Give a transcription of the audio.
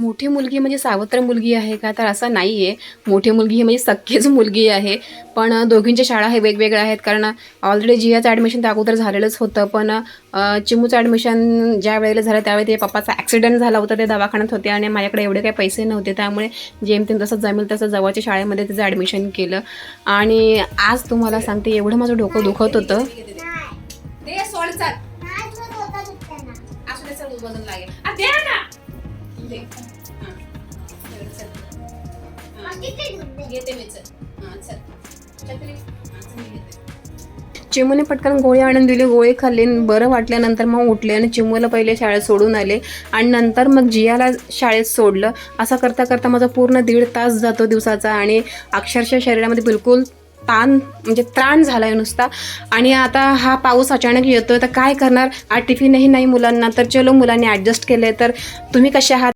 मोठी मुलगी म्हणजे सावत्र मुलगी आहे का? तर असं नाही आहे मोठी मुलगी ही म्हणजे सख्खीच मुलगी आहे. पण दोघींच्या शाळा हे वेगवेगळ्या आहेत. कारण ऑलरेडी जियाचं ॲडमिशन त्या अगोदर झालेलंच होतं. पण चिमूचं ॲडमिशन ज्या वेळेला झालं त्यावेळी ते पप्पाचा ॲक्सिडेंट झाला होता. ते दवाखान्यात होते आणि माझ्याकडे एवढे काही पैसे नव्हते. त्यामुळे जेमतेम तसं जमेल तसं जवळच्या शाळेमध्ये त्याचं ॲडमिशन केलं. आणि आज तुम्हाला सांगते एवढं माझं डोकं दुखत होतं. ते लागेल. घेते मी चिमूने पटकन गोळी आणून दिली गोळी खाल्ली आणि बरं वाटल्यानंतर मग उठले आणि चिमूला पहिले शाळेत सोडून आले. आणि नंतर मग जियाला शाळेत सोडलं. असं करता करता माझा पूर्ण दीड तास जातो दिवसाचा आणि अक्षरशः शरीरामध्ये बिलकुल ताण म्हणजे त्राण झाला आहे नुसता. आणि आता हा पाऊस अचानक येतोय तर काय करणार? आज टिफिनही नाही मुलांना तर चलो मुलांनी ॲडजस्ट केले तर तुम्ही कसे आहात?